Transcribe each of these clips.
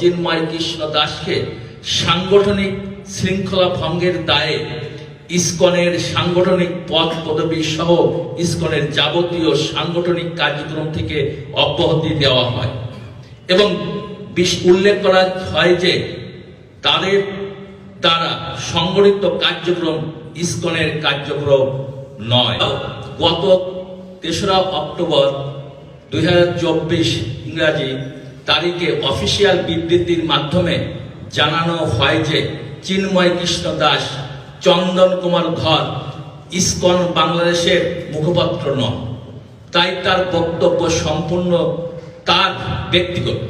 চিন্ময় কৃষ্ণ দাসকে সাংগঠনিক শৃঙ্খলা ভঙ্গের দায়ে ইসকনের সাংগঠনিক পদ পদবী সহ ইসকনের যাবতীয় সাংগঠনিক কার্যক্রম থেকে অব্যাহতি দেওয়া হয়। এবং উল্লেখ করা হয় যে তাদের দ্বারা সংগঠিত কার্যক্রম ইসকনের কার্যক্রম নয়। গত তেসরা অক্টোবর দুই ইংরাজি তারিখে অফিসিয়াল বিবৃতির মাধ্যমে জানানো হয় যে চিন্ময় কৃষ্ণ দাস, চন্দন কুমার ধর ইসকন বাংলাদেশের মুখপাত্র নন। তাই তার বক্তব্য সম্পূর্ণ তার ব্যক্তিগত।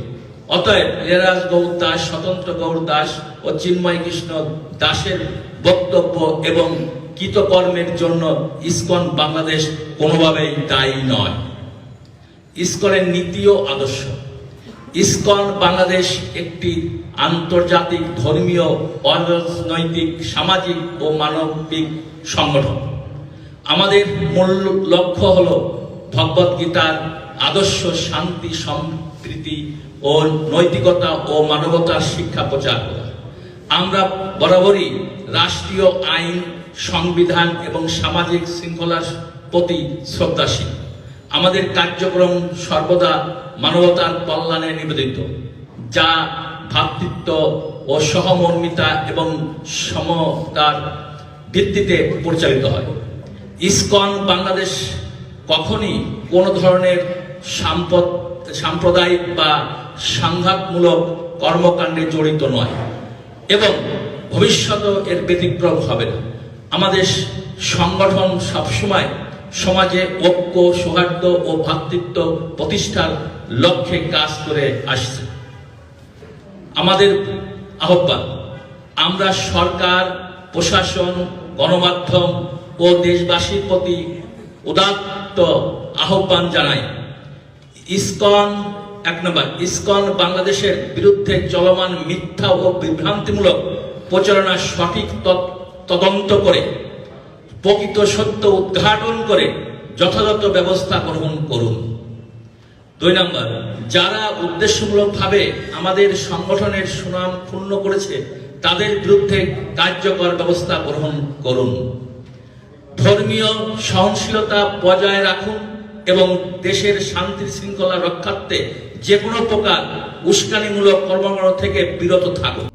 অতএব লীলারাজ গৌর দাস, স্বতন্ত্র গৌর দাস ও চিন্ময় কৃষ্ণ দাসের বক্তব্য এবং কৃতকর্মের জন্য ইসকন বাংলাদেশ কোনোভাবেই দায়ী নয়। ইসকনের নীতি ও আদর্শ। ইসকন, বাংলাদেশ একটি আন্তর্জাতিক ধর্মীয়, অরাজনৈতিক, সামাজিক ও মানবিক সংগঠন। আমাদের মূল লক্ষ্য হল ভগবত গীতার আদর্শ শান্তি, সম্প্রীতি ও নৈতিকতা ও মানবতার শিক্ষা প্রচার করা। আমরা বরাবরই রাষ্ট্রীয় আইন, সংবিধান এবং সামাজিক শৃঙ্খলার প্রতি শ্রদ্ধাশীল। আমাদের কার্যক্রম সর্বদা মানবতার কল্যাণে নিবেদিত, যা ভ্রাতৃত্ব ও সহমর্মিতা এবং সমতার ভিত্তিতে পরিচালিত হয়। ইসকন বাংলাদেশ কখনই কোনো ধরনের সাম্পদ, সাম্প্রদায়িক বা সংঘাতমূলক কর্মকাণ্ডে জড়িত নয় এবং ভবিষ্যতেও এর ব্যতিক্রম হবে না। আমাদের সংগঠন সবসময় সমাজে ঐক্য, সৌহার্দ্য ও ভ্রাতৃত্ব প্রতিষ্ঠার লক্ষ্যে কাজ করে আসছে। আমাদের আহ্বান, আমরা সরকার, প্রশাসন, গণমাধ্যম ও দেশবাসীর প্রতি উদাত্ত আহ্বান জানাই। ইসকন, এক নম্বর, ইসকন বাংলাদেশের বিরুদ্ধে চলমান মিথ্যা ও বিভ্রান্তিমূলক প্রচারণা সঠিক তদন্ত করে প্রকৃত সত্য উদ্ঘাটন করে যথাযথ ব্যবস্থা গ্রহণ করুন। দুই নম্বর, যারা উদ্দেশ্যমূলকভাবে আমাদের সংগঠনের সুনাম ক্ষুণ্ণ করেছে, তাদের বিরুদ্ধে কার্যকর ব্যবস্থা গ্রহণ করুন। ধর্মীয় সহনশীলতা বজায় রাখুন এবং দেশের শান্তি শৃঙ্খলা রক্ষার্থে যে কোনো প্রকার উস্কানিমূলক কর্মকাণ্ড থেকে বিরত থাকুন।